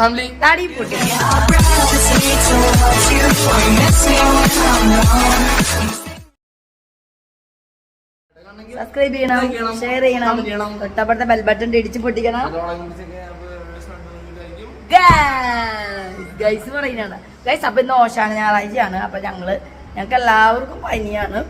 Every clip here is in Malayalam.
Family. തടി പൊട്ടി സബ്സ്ക്രൈബ് ചെയ്യണം ഷെയർ ചെയ്യണം. തൊട്ടപ്പുറത്തെ ബെൽ ബട്ടൺ ഇടിച്ച് പൊട്ടിക്കണം. ഗൈസ് പറയുന്നതാണ്. ഗൈസ് അപ്പൊ ഇന്ന് ഓശാണ് ഞായറാഴ്ചയാണ്. അപ്പൊ ഞങ്ങൾ ഞങ്ങൾക്ക് എല്ലാവർക്കും പനിയാണ്.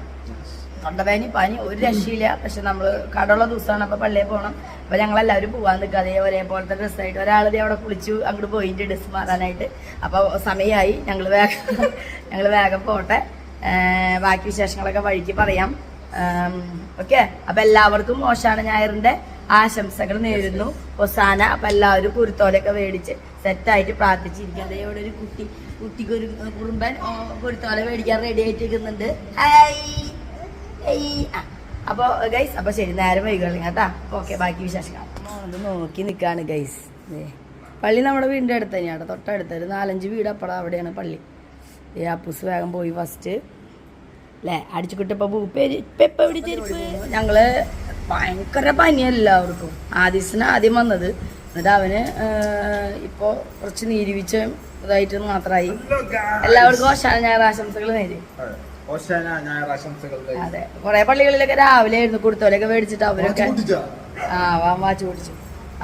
തൊണ്ടവേനി പനി. ഒരു രക്ഷയില്ല. പക്ഷെ നമ്മൾ കടമുള്ള ദിവസമാണ്. അപ്പൊ പള്ളിയിൽ പോകണം അപ്പൊ ഞങ്ങൾ എല്ലാവരും പോവാൻ നിൽക്കുക. അതേ ഒരേപോലത്തെ ഡ്രസ്സായിട്ട് ഒരാൾ ദേ അവിടെ കുളിച്ചു അങ്ങോട്ട് പോയിട്ട് ഡ്രസ്സ് മാറാനായിട്ട്. അപ്പൊ സമയമായി ഞങ്ങൾ വേഗം ഞങ്ങൾ വേഗം പോട്ടെ. ബാക്കി വിശേഷങ്ങളൊക്കെ വഴിക്ക് പറയാം. ഓക്കെ? അപ്പൊ എല്ലാവർക്കും മോശമാണ് ഞായറിന്റെ ആശംസകൾ നേരുന്നു. ഒസാന അപ്പൊ എല്ലാവരും കുരുത്തോലൊക്കെ മേടിച്ച് സെറ്റായിട്ട് പ്രാർത്ഥിച്ചിരിക്കുക. അതേ ഇവിടെ ഒരു കുട്ടി കുട്ടിക്ക് ഒരു കുറുമ്പൻ കുരുത്തോല മേടിക്കാൻ റെഡി ആയിട്ടിരിക്കുന്നുണ്ട്. ഹായ്! അപ്പൊ ഗൈസ് അപ്പൊ ശരി നേരം വൈകുകയാണ് കേട്ടാ. ഓക്കെ ബാക്കി വിശേഷം അത് നോക്കി നിൽക്കാണ് ഗൈസ് പള്ളി നമ്മുടെ വീടിന്റെ അടുത്ത് തന്നെയാണ് തൊട്ടടുത്ത്. ഒരു നാലഞ്ച് വീട് അപ്പടാ അവിടെയാണ് പള്ളി. ഏ അപ്പൂസ് വേഗം പോയി ഫസ്റ്റ് അല്ലേ അടിച്ചുകിട്ട് ഇപ്പൊ പൂപ്പേരി പെപ്പ പിടിച്ചിരിപ്പ് ഞങ്ങൾ ഭയങ്കര പനി എല്ലാവർക്കും. ആദിസിന് ആദ്യം വന്നത്. എന്നിട്ട് അവന് ഏഹ്, ഇപ്പൊ കുറച്ച് നീരിവിച്ച ഇതായിട്ട് മാത്രമായി എല്ലാവർക്കും ഞായറാശംസകൾ നേരി. അതെ. കുറെ പള്ളികളിലൊക്കെ രാവിലെ ആയിരുന്നു കുടുത്തോലൊക്കെ മേടിച്ചിട്ട് അവരൊക്കെ ആ വാ വാച്ച് പിടിച്ചു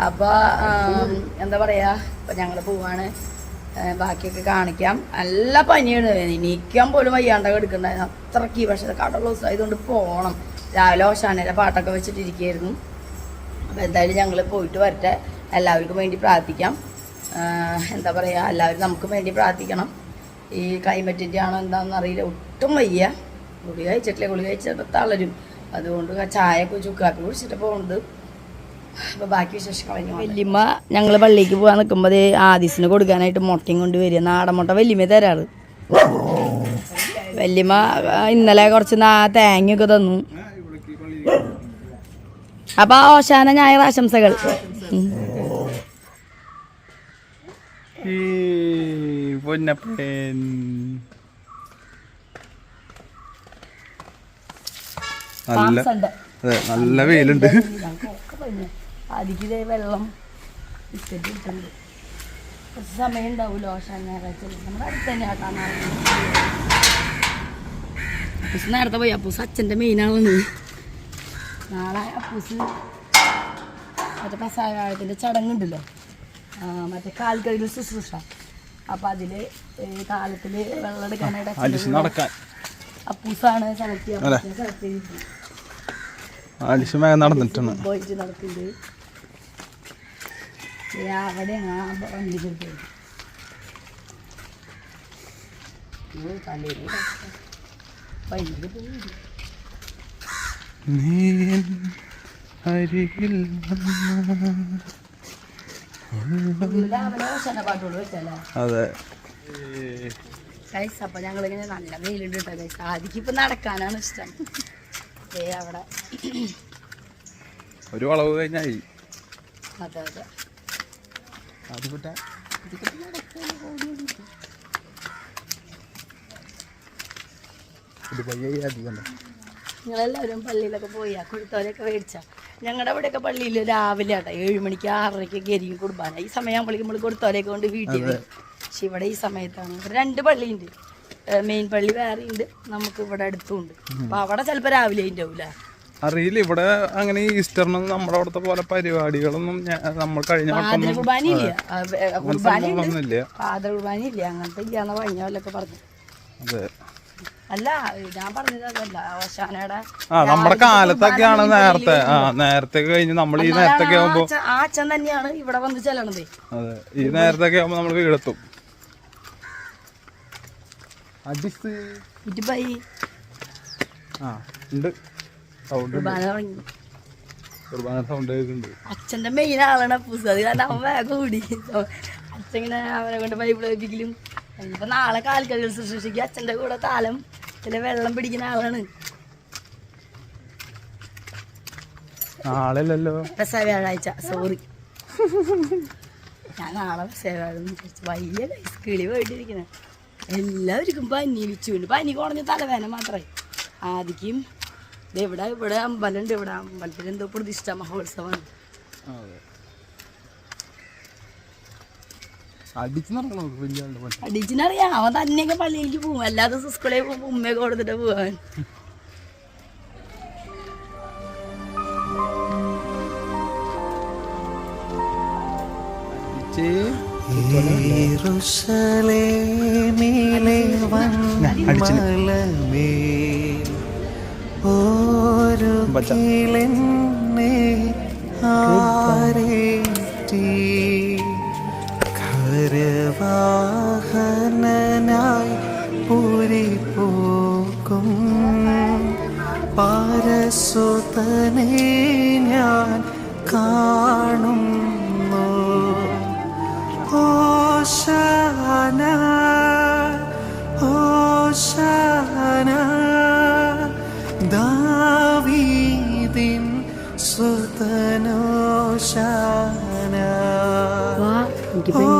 അപ്പൊ എന്താ പറയാ ഇപ്പൊ ഞങ്ങൾ പോവാണ്. ബാക്കിയൊക്കെ കാണിക്കാം. നല്ല പനിയാണ്. എനിക്കാൻ പോലും വയ്യാണ്ടൊക്കെ എടുക്കണ്ടായിരുന്നു അത്രയ്ക്ക് പക്ഷെ ദിവസം ആയതുകൊണ്ട് പോണം. രാവിലെ ഓശാനയുടെ പാട്ടൊക്കെ വെച്ചിട്ടിരിക്കുകയായിരുന്നു അപ്പൊ എന്തായാലും ഞങ്ങൾ പോയിട്ട് വരട്ടെ. എല്ലാവർക്കും വേണ്ടി പ്രാർത്ഥിക്കാം. എന്താ പറയാ എല്ലാവരും നമുക്ക് വേണ്ടി പ്രാർത്ഥിക്കണം. ഈ ക്ലൈമറ്റിന്റെ ആണോ എന്താണെന്ന് അറിയില്ല. ഒട്ടും വയ്യ. ഗുളിക കഴിച്ചിട്ടില്ല. ഗുളിക കഴിച്ചിട്ട് തളരും. അതുകൊണ്ട് ചായ ചുക്കാപ്പി കുടിച്ചിട്ട് പോകുന്നത് അപ്പോൾ ബാക്കി വിശേഷങ്ങൾ കളഞ്ഞു വല്യമ്മ ഞങ്ങൾ പള്ളിക്ക് പോകാൻ നിൽക്കുമ്പോൾ ആദിസിന് കൊടുക്കാനായിട്ട് മുട്ടയും കൊണ്ട് വരിക. നാടൻ മുട്ട വല്യമ്മ തരാറ്. വല്യമ്മ ഇന്നലെ കുറച്ച് നാ തേങ്ങയൊക്കെ തന്നു. അപ്പൊ ഓശാന ഞായർ ആശംസകൾ ഉം. പൊന്നപ്പൻ നല്ല പാംസണ്ട്. അതെ നല്ല വെയിലുണ്ട്. പനിയാ. വെള്ളം ബിസ്ക്കറ്റ് ഇട്ടുണ്ട് കുറച്ച് സമയം ഉണ്ടാവില്ല ഓശാന ഞായറാഴ്ച നമ്മുടെ അടുത്ത് തന്നെ അപ്പൂസ് നേരത്തെ പോയി. അപ്പൂസ് അച്ഛന്റെ മെയിനാണെന്ന് നാളെ അപ്പൂസ് മറ്റേ പസായത്തിന്റെ ചടങ്ങുണ്ടല്ലോ. മറ്റേ കാൽ കഴുകൽ ശുശ്രൂഷ. അപ്പം അതിൽ കാലത്തിൽ വെള്ളം എടുക്കാനായിട്ട് അപ്പൂസാണ് സെലക്ട് ചെയ്യാൻ നടന്നിട്ടാണ്. പോയിട്ട് നടക്കുന്നുണ്ട് വണ്ടി ഭയങ്കര നീ അരികിൽ വന്ന- രാവിലെ ഓശാന പാട്ടോട് വെച്ചല്ലേ അതെ. ഗൈസ് ഞങ്ങൾ ഞങ്ങളിങ്ങനെ നല്ല വെയിലുണ്ട് കേട്ടോ ഗൈസ് ആദ്യം ഇപ്പൊ നടക്കാനാണ് ഇഷ്ടം. ദേ അവിടെ. ഒരു വളവ് കഴിഞ്ഞായി. അതെ അതെ. നിങ്ങളെല്ലാവരും പള്ളിയിലൊക്കെ പോയി ആ കുഴുത്തോലൊക്കെ മേടിച്ച? ഞങ്ങളുടെ അവിടെയൊക്കെ പള്ളിയിൽ രാവിലെ ആട്ടെ ഏഴ് മണിക്ക് ആറരയ്ക്കൊക്കെ ആയിരിക്കും കുർബാന ഈ സമയമാകുമ്പോഴേക്കും നമ്മൾ കുടുത്തോലയൊക്കെ കൊണ്ട് വീട്ടിൽ വരും. പക്ഷെ ഇവിടെ ഈ സമയത്താണ്. ഇവിടെ രണ്ട് പള്ളിയുണ്ട്. മെയിൻ പള്ളി വേറെ ഉണ്ട് നമുക്ക് ഇവിടെ അടുത്തുണ്ട്. അപ്പൊ അവിടെ ചിലപ്പോ രാവിലെ ഉണ്ടാവില്ല അറിയില്ല. ഇവിടെ അങ്ങനെ ഈസ്റ്ററിനും നമ്മുടെ അവിടുത്തെ പോലെ പരിപാടികളൊന്നും നമ്മൾ കഴിഞ്ഞ കുർബാനയില്ല വട്ടമൊന്നും കുർബാന ഇല്ല ആ, വേ- കുർബാന ഉണ്ട് സംഭവമൊന്നുമില്ല പാതിര കുർബാന ഇല്ല അങ്ങനത്തെ ഇല്ലാന്ന് കഴിഞ്ഞ പോലൊക്കെ പറഞ്ഞു. അതെ. അല്ല ഞാൻ പറഞ്ഞത് അതല്ല. ഓശാനയുടെ ആ നമ്മുടെ കാലത്തൊക്കെയാണ് നേരത്തെ. ആ നേരത്തെ കഴിഞ്ഞ് നമ്മൾ ഈ നേരത്തൊക്കെ ആ ആകുമ്പോ അച്ഛൻ- ആ അച്ഛൻ തന്നെയാണ് ഇവിടെ വന്ന് ചെല്ലണത്. അതെ ഈ നേരത്തൊക്കെ ആകുമ്പോ നമ്മൾ വീടെത്തും. അടിസ് ആ ഉണ്ട്. സൗണ്ട് കുർബാന തുടങ്ങി. കുർബാന സൗണ്ട് കേൾക്കുന്നുണ്ട്. അച്ഛന്റെ മെയിൻ ആളാണ് അപ്പൂസ്. അത് കാരണം അവൻ വേഗം കൂടി അച്ഛൻ ഇങ്ങനെ അവനെ കൊണ്ട് ബൈബിൾ വായിപ്പിക്കലും ഇനിയിപ്പോ നാളെ കാൽക്കൽ ശുശ്രൂഷയ്ക്ക് അച്ഛന്റെ കൂടെ താലം ചില വെള്ളം പിടിക്കുന്ന ആളാണ്. ആളില്ലല്ലോ. പെസ വ്യാഴാഴ്ച സോറി ഞാൻ നാളെ പെസ വിചാരിച്ചു. വലിയ കിളി പോയിട്ടിരിക്കണേ. എല്ലാവർക്കും പനി വിച്ചുണ്ട് പനി കുറഞ്ഞ തലവേന മാത്രമേ ആദിക്കും. ഇവിടെ ഇവിടെ അമ്പലമുണ്ട്. ഇവിടെ അമ്പലത്തിൽ എന്തോ പ്രതിഷ്ഠ മഹോത്സവമാണ് അതെ അടിച്ച് നടക്കണോ വലിയ ആളുടെ പോലെ അടിച്ചിനറിയാം അവൻ തന്നെയൊക്കെ പള്ളിയിലേക്ക് പോകും എല്ലാ ദിവസവും സ്കൂളിൽ പോകുമ്പോൾ ഉമ്മയൊക്കെ കൊടുത്തിട്ട് പോവാൻ. അടിച്ച് യെരൂശലേമിലെ വന്മലമേ പൂരി പോക്കും പാരസുതനെ ഞാൻ കാണുന്നു. Hosanna, Hosanna, ദാവീദിൻ സുതനോശാന. ഓശാന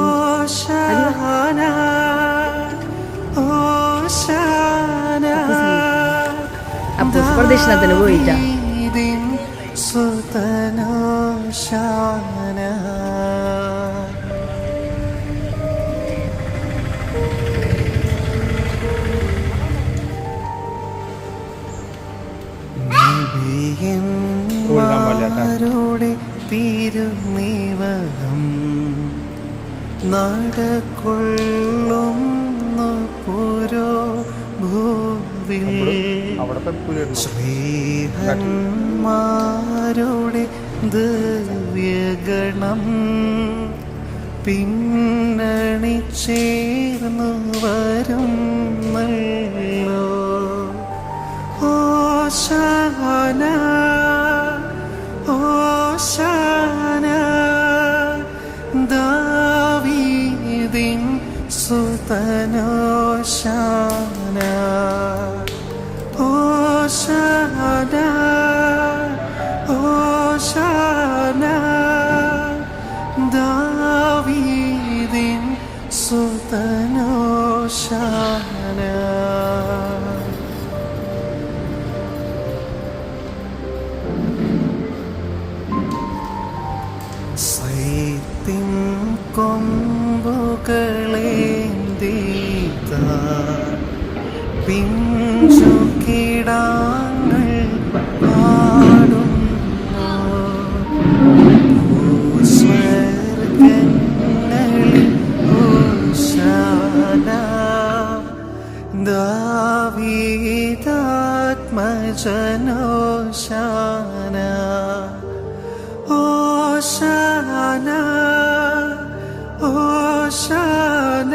അപ്പൂസ് പോയില്ല തിരുനിവഹം? നടക്കൊള്ളുന്നു പുരോ ഭൂവിൽ അവിടത്തെ? ശ്രീഹന്മാരുടെ ദിവ്യഗണം പിന്നണി ചേർന്നു വരും സുതനോശാന ദാവീദാത്മജനോശാന ഓശാന ഓശാന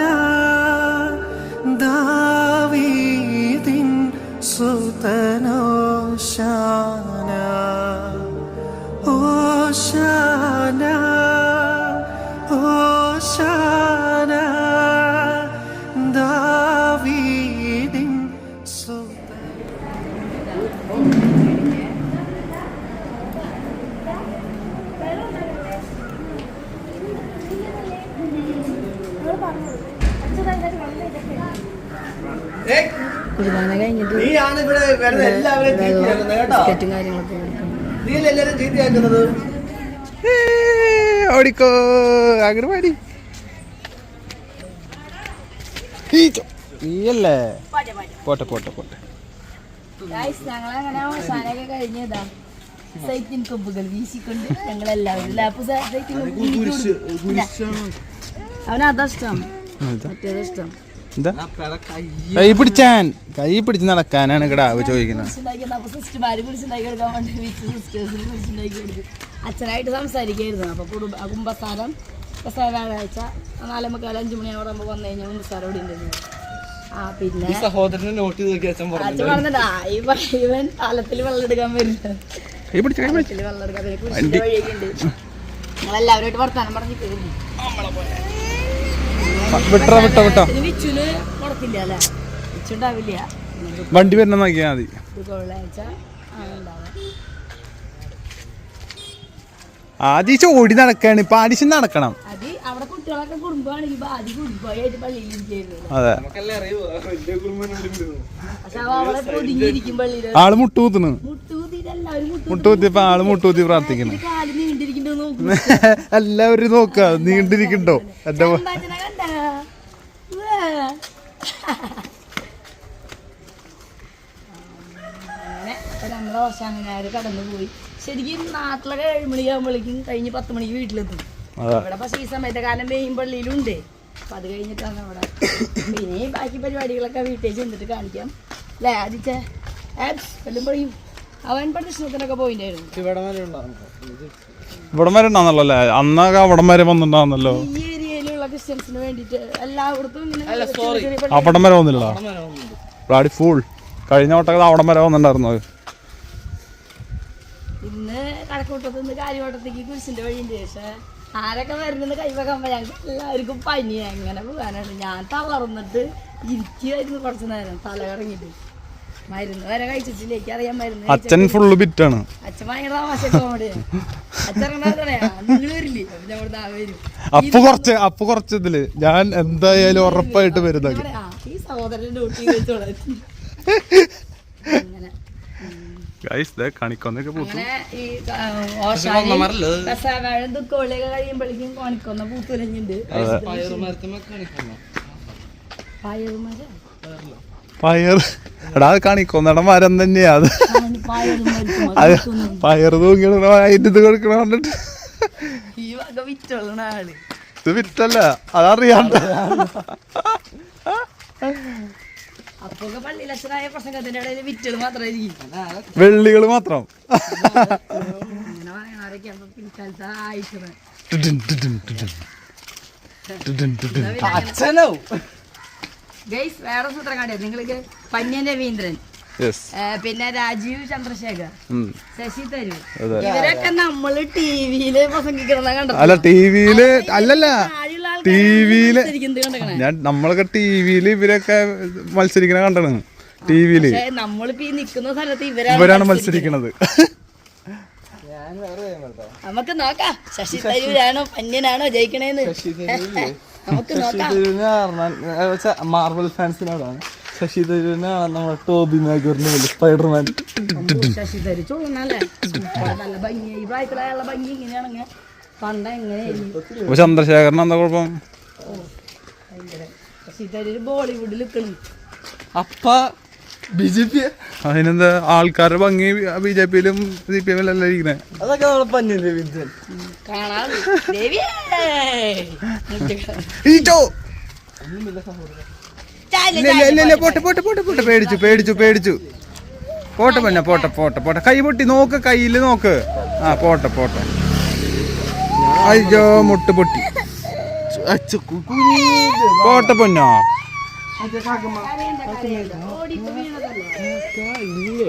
കുർബാന കഴിഞ്ഞിട്ട് ബിസ്ക്കറ്റും കാര്യങ്ങളൊക്കെ ഓടിക്കോ. അങ്ങോട്ട് പാടി നീയല്ലേ? പോട്ടെ പോട്ടെ പോട്ടെ. ഞങ്ങളങ്ങനെ അവസാനമൊക്കെ കഴിഞ്ഞതാ. സൈറ്റിൻ കൊമ്പുകൾ വീശിക്കൊണ്ട് ഞങ്ങൾ എല്ലാവരും ലാപ്പ് സൈറ്റിൻ അവനതാ ഇഷ്ടം. മറ്റേതാ ഇഷ്ടം. എന്താ? കൈ പിടിച്ചാൻ. കൈ പിടിച്ച് നടക്കാനാണ് ഇവിടെ ആവ് ചോദിക്കുന്നത്. അച്ഛനായിട്ട് സംസാരിക്കായിരുന്നു. അപ്പൊ കുടുംബ ആ കുമ്പസാരം കുമ്പസാര വ്യാഴാഴ്ച നാലേമുക്കാൽ അഞ്ചു മണിയാകുമ്പോൾ വന്നു കഴിഞ്ഞാൽ കുടുംബസാരം ഇവിടെ ഉണ്ടായിരുന്നു ആ പിന്നെ സഹോദരനെ നോട്ട് ചെയ്ത് അച്ഛൻ പറഞ്ഞു അച്ഛൻ പറഞ്ഞതാ ഈ ഇവൻ തലത്തിൽ വെള്ളം എടുക്കാൻ വരുന്നത് കൈ പിടിച്ച കൈ പിടിച്ച. വെള്ളം എടുക്കാൻ ഞങ്ങളെല്ലാവരുമായിട്ട് വർത്താനം പറഞ്ഞ് വിട്ടോ വിട്ടോ വിട്ടോ. വണ്ടി വരുന്ന നോക്കിയാൽ മതി. ആദ്യം ഓടി നടക്കാണ് ഇപ്പൊ ആദ്യം നടക്കണം. നമ്മുടെ കുട്ടികളൊക്കെ കുടുംബമാണെങ്കിൽ ബാധി കുടുംബമായിട്ട് പള്ളിയിൽ ഇരിക്കുന്നു അതെ പക്ഷെ അവളെ പള്ളിയിൽ ആൾ മുട്ടുകൂത്തുന്നു. മുട്ടുകുത്തിയപ്പോ ആൾ മുട്ടുകുത്തി പ്രാർത്ഥിക്കുന്നു. എല്ലാവരും നോക്ക നീണ്ടിരിക്കണ്ടോ എന്റെ. അങ്ങനെ നമ്മളെ ഓശാങ്ങനാര് കടന്നു പോയി ശരിക്കും നാട്ടിലൊക്കെ ഏഴ് മണിയാകുമ്പോഴേക്കും കഴിഞ്ഞ് പത്ത് മണിക്ക് വീട്ടിലെത്തും. ഇവിടെ പക്ഷേ ഈ സമയത്ത് കാരണം മെയിൻ പള്ളിയിലുണ്ട്. അത് കഴിഞ്ഞിട്ടാണ് അവിടെ. പിന്നെ ബാക്കി പരിപാടികളൊക്കെ വീട്ടിൽ ചെന്നിട്ട് കാണിക്കാം. അല്ലേ ആദിച്ചേ? എല്ലാം പറയും. അവൻ പ്രദർശനത്തിനൊക്കെ പോയിട്ടായിരുന്നു ഇവിടെ വരെ ഉണ്ടാകും ഇവിടം വരെ ഉണ്ടാന്നല്ലോ അല്ലേ അന്നൊക്കെ അവിടം വരെ വന്നിട്ടുണ്ടാന്നല്ലോ ഈ ഏരിയയിലുള്ള ക്രിസ്ത്യൻസിന് വേണ്ടിയിട്ട് എല്ലായിടത്തും ഇങ്ങനെ അവിടം വരെ വന്നില്ല. Bloody full. കഴിഞ്ഞ വട്ടം അവിടം വരെ വന്നിട്ടുണ്ടായിരുന്നു ഇന്ന് കടക്കൂട്ടത്ത് നിന്ന് കാര്യവട്ടത്തേക്ക് കുരിശിന്റെ വഴിയുണ്ട്. പക്ഷെ ആരൊക്കെ വരുന്നത് കൈവക്കാൻ ഞങ്ങൾക്ക് എല്ലാവർക്കും പനി. എങ്ങനെ പോകാനാണ്? ഞാൻ തളർന്നിട്ട് ഇരിക്കുമായിരുന്നു കുറച്ചു നേരം. തല കറങ്ങിട്ട് മരുന്ന് വരെ കഴിച്ചിട്ടില്ല. എനിക്കറിയാൻ മരുന്ന് അച്ഛൻ ഫുള്ള് ബിറ്റാണ് അച്ഛൻ ഭയങ്കര തമാശ കോമഡിയാണ് അച്ഛൻ നിങ്ങൾ വരില്ലേ? അപ്പൊ വരും. കുറച്ച് അപ്പൊ കുറച്ച് ഇതിൽ. ഞാൻ എന്തായാലും ഉറപ്പായിട്ട് വരുന്നത്. ഈ സഹോദരൻ ഡ്യൂട്ടി വെച്ചോളാം. അങ്ങനെ. ദുഃഖോളിയൊക്കെ കഴിയുമ്പോഴേക്കും കോണിക്കൊന്ന പൂത്തുലഞ്ഞുണ്ട് പയർ. എടാ കണിക്കൊന്നട മരം തന്നെയാ അത്. അത് പയർ തൂങ്ങിടണ അതിന്റെ ഇത് കൊടുക്കണ കണ്ടിട്ട് ഇത് വിറ്റല്ല അതറിയാണ്ട്. വെള്ളികൾ മാത്രം. അച്ഛനോ? ഗൈസ് വേറെ സൂത്രം കാണിയത് നിങ്ങൾക്ക് പന്യൻ രവീന്ദ്രൻ. പിന്നെ രാജീവ് ചന്ദ്രശേഖർ. ശശി തരൂർ. ഇവരൊക്കെ നമ്മൾ ടിവിയിൽ പ്രസംഗിക്കണ കണ്ടത്. അല്ല ടിവിയിൽ അല്ലല്ല. ടിവിയിൽ ഞാൻ നമ്മളൊക്കെ ടിവിയിൽ ഇവരൊക്കെ മത്സരിക്കണ കണ്ടാണ്. ടിവിയിൽ. വിയിൽ ഇവരാണ് മത്സരിക്കണത് നമുക്ക് നോക്കാം. ശശി തരൂരാണോ പന്യനാണോ ജയിക്കണേന്ന്? ശശി നമുക്ക് നോക്കാം. മാർവൽ ഫാൻസിനോടാണ് ശശി തരൂരിനെ നമ്മുടെ ടോബി മാഗൂറിന് വലിയ സ്പൈഡർമാൻ ശശി തരൂർ നല്ല ഭംഗി ഈ പ്രായത്തിലായുള്ള ഭംഗി ഇങ്ങനെയാണെങ്കിൽ പണ്ട് അപ്പൊ ചന്ദ്രശേഖരൻ എന്താ കുഴപ്പം? ബോളിവുഡിൽ അപ്പ ബി ജെ പി അതിനെന്താ ആൾക്കാരുടെ ഭംഗി ബി ജെ പിയിലും സി പി എമ്മിലല്ല ഇരിക്കണേ? അതൊക്കെ നമ്മളെ ഇല്ല ഇല്ല പോട്ടെ പോട്ടെ പോട്ടെ പോട്ടെ. പേടിച്ചു പേടിച്ചു പേടിച്ചു. പോട്ടെ പിന്നെ പോട്ടെ പോട്ടെ പോട്ടെ. കൈ പൊട്ടി നോക്ക് കയ്യിൽ നോക്ക്. ആ പോട്ടെ പോട്ടെ. അയ്യോ മുട്ട പൊട്ടി. പോട്ടെ പൊന്നോ?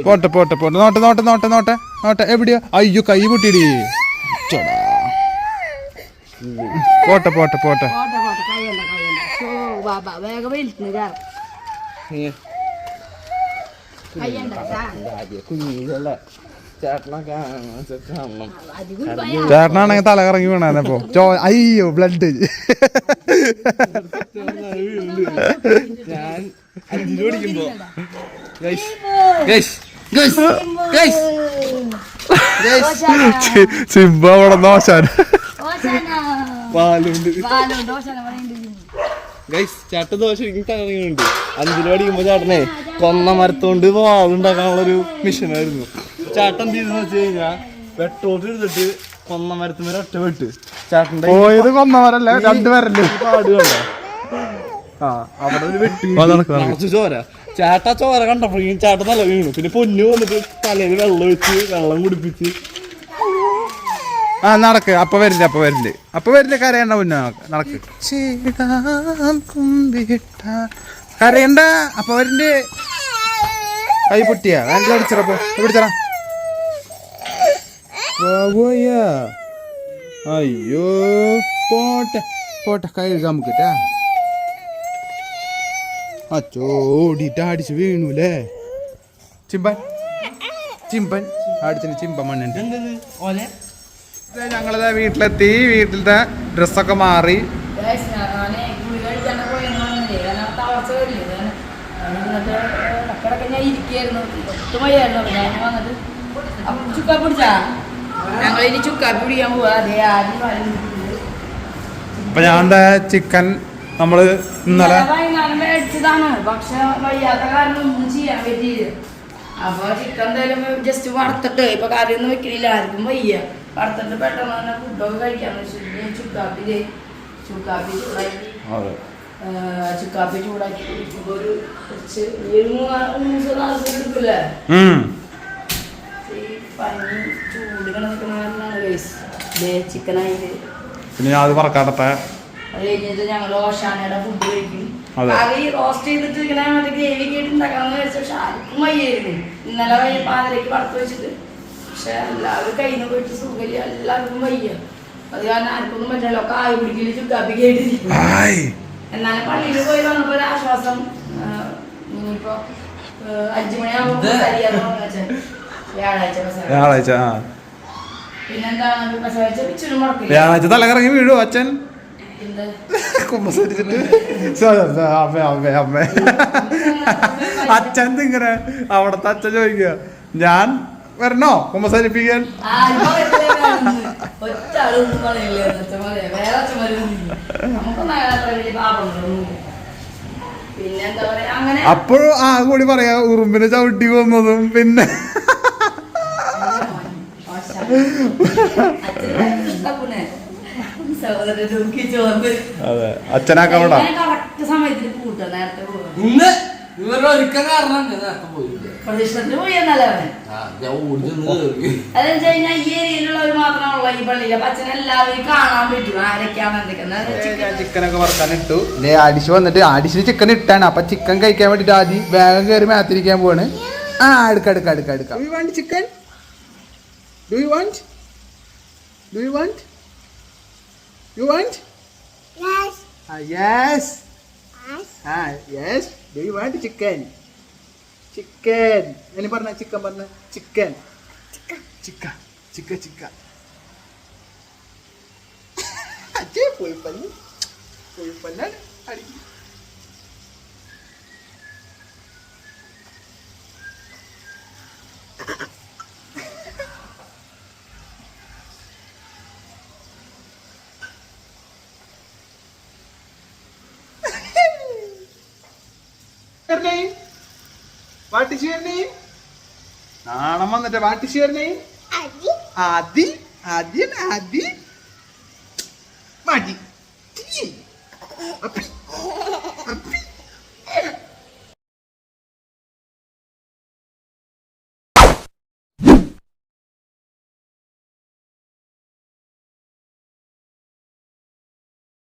പോട്ടെ പോട്ടെ പോട്ടെ. നോട്ടെ നോട്ടെ നോട്ടെ നോട്ടെ നോട്ടെ. എവിടെയോ? അയ്യോ കൈ പൊട്ടിടി. ചടാ. പോട്ടെ പോട്ടെ പോട്ടെ. പോട്ടെ പോട്ടെ കയ്യണ്ട ചേട്ടനാണെങ്കിൽ തല കറങ്ങി വീണാനപ്പോ ചോ അയ്യോ ബ്ലഡ് സിംബ അവിടെ നോശാൻ പാലുണ്ട്. ദോശ പറയുന്നുണ്ട് ഗൈസ് ചാട്ട ദോശ ശരിക്കും തകർന്നുണ്ട് അഞ്ചിൽ പഠിക്കുമ്പോ ചേട്ടനെ കൊന്ന മരത്തോണ്ട് വാളുണ്ടാക്കാനുള്ളൊരു മിഷനായിരുന്നു ചേട്ടൻ എന്ത് ചെയ്തെന്ന് വെച്ച് കഴിഞ്ഞാ വെട്ടോട്ട് എടുത്തിട്ട് കൊന്ന മരത്തുമേലെ ഒറ്റ വെട്ട്. ചേട്ടന്റെ ഈ പോയത് കൊന്നവരല്ല രണ്ടുപേരല്ലേ പാട് കണ്ടോ? ആ അവിടെ ഒരു വെട്ടി. നിറച്ച് ചോര. ചേട്ട ചോര കണ്ടപ്പോഴേക്കും ചേട്ട തല വീണു. പിന്നെ പൊന്നു വന്നിട്ട് തലയിൽ വെള്ളം ഒഴിച്ച് വെള്ളം കുടിപ്പിച്ച് ആ നടക്ക്. അപ്പൊ വരില്ല അപ്പൊ വരില്ല. അപ്പൊ വരില്ല കരയണ്ട മുന്നേ നടക്ക്. കരയണ്ട. അപ്പൊ വരില്ല കൈ പൊട്ടിയാ. വേണ്ട പിടിച്ചറപ്പോ പിടിച്ചറ അയ്യോ പോട്ടെ. പോട്ടെ കൈ നമുക്കിട്ടാ അച്ചോടിട്ട് അടിച്ച് വീണൂലേ. ചിമ്പൻ. ചിമ്പൻ. അടിച്ചിന് ചിമ്പൻ മണ്ണുണ്ട് ഓലെ? ഞങ്ങളിതാ വീട്ടിലെത്തി. വീട്ടിലത്തെ ഡ്രസ്സൊക്കെ മാറി. ചുക്കാ പിടിച്ചാ ഞങ്ങളിനി അപ്പൊ ഞാന്റെ ചിക്കൻ നമ്മൾ ഇന്നലെ അപ്പൊ ചിക്കൻ എന്തായാലും ജസ്റ്റ് വറുത്തിട്ട് ഇപ്പൊ കറിയൊന്നും വെക്കണില്ല. ആർക്കും വയ്യ. വറുത്തിട്ട് പെട്ടെന്ന് തന്നെ ഫുഡൊക്കെ കഴിക്കാന്ന് വെച്ചിട്ട് ചുക്കാപ്പി ചുക്കാപ്പി ചൂടാക്കി. ചുക്കാപ്പി ചൂടാക്കി കുടിക്കുമ്പോ ഒരു കുറച്ച് ഒരു മൂന്നാ- മൂന്ന് ദിവസം നാല് ദിവസം എടുക്കില്ലേ? ഈ പനി ചൂട് നിൽക്കുന്ന കാരണമാണ് ചിക്കനായിട്ട് പിന്നെ ഞാൻ അത് പറക്കാട്ടത്തെ അത് കഴിഞ്ഞിട്ട് ഞങ്ങൾ ഓഷാനയുടെ ഫുഡ് കഴിക്കും. അതെ. റോസ്റ്റ് ചെയ്തിട്ട് ഇങ്ങനെ മറ്റേ ഗ്രേവി കേട്ട് ഉണ്ടാക്കാന്ന് വെച്ചാൽ പക്ഷെ ആർക്കും വയ്യായിരുന്നു. ഇന്നലെ പാതിരക്ക് വറുത്ത് വെച്ചിട്ട്. പക്ഷെ എല്ലാവരും കയ്യിൽ നിന്ന് പോയിട്ട് സുഖമില്ല എല്ലാവർക്കും വയ്യ. അത് കാരണം ആർക്കൊന്നും പറ്റില്ല. ഒക്കെ ആയി പിടിക്കൽ ചുക്കാപ്പി കേട്ടില്ല എന്നാലും പള്ളിയിൽ പോയി വന്നപ്പോ ഒരു ആശ്വാസം ഇനിയിപ്പോ വ്യാഴാഴ്ച തലകറങ്ങി വീഴും അച്ഛൻ? കുമ്പസരിച്ചിട്ട്. അമ്മ അമ്മ അമ്മേ അമ്മേ. അമ്മേ അച്ഛൻ ഇങ്ങനെ അവിടത്തെ അച്ഛൻ ചോദിക്കുക ഞാൻ വരണോ കുമ്പസരിപ്പിക്കാൻ അപ്പോഴും ആ കൂടി പറയാ ഉറുമ്പിനെ ചവിട്ടി കൊന്നതും പിന്നെ അതെ. അച്ഛനാക്കാൻ വിടാം. കറക്റ്റ് സമയത്തിന് കൂട്ടാ നേരത്തെ ഇന്ന് ഇവരുടെ ഒരുക്കം കാരണം നേരത്തെ പോയില്ല പ്രദക്ഷിണത്തിന് പോയി എന്നല്ലേ അവൻ ആ ഞാൻ ഓടി ചെന്ന് കയറി അതെന്ന് കഴിഞ്ഞാൽ ഈ ഏരിയയിലുള്ളവർ മാത്രമാണല്ലോ ഈ പള്ളിയിലെ അപ്പൊ അച്ഛനെ എല്ലാവരും കാണാൻ പറ്റും. ആരൊക്കെയാണ് എന്തൊക്കെ ചിക്കനൊക്കെ വറുക്കാൻ ഇട്ടു. ആഡിഷ് വന്നിട്ട് ആടിശിന് ചിക്കൻ ഇട്ടാണ്. അപ്പൊ ചിക്കൻ കഴിക്കാൻ വേണ്ടിട്ട് ആദ്യം വേഗം കയറി മാത്തിരിക്കാൻ പോവാണ്. ആ അടുക്ക അടുക്ക അടുക്ക അടുക്ക do you want chicken do you want do you want you want yes ah yes do you want chicken chicken any പറഞ്ഞ ചിക്കൻ പറഞ്ഞ ചിക്കൻ ചിക്ക ചിക്ക ചിക്ക അച്ഛേ പോയി പല്ല് പോയി പല്ലാണ് അടിക്കും Your name? Name? നാണം വന്നിട്ട് വാട്ട് ആദി. ആദി. നെയിം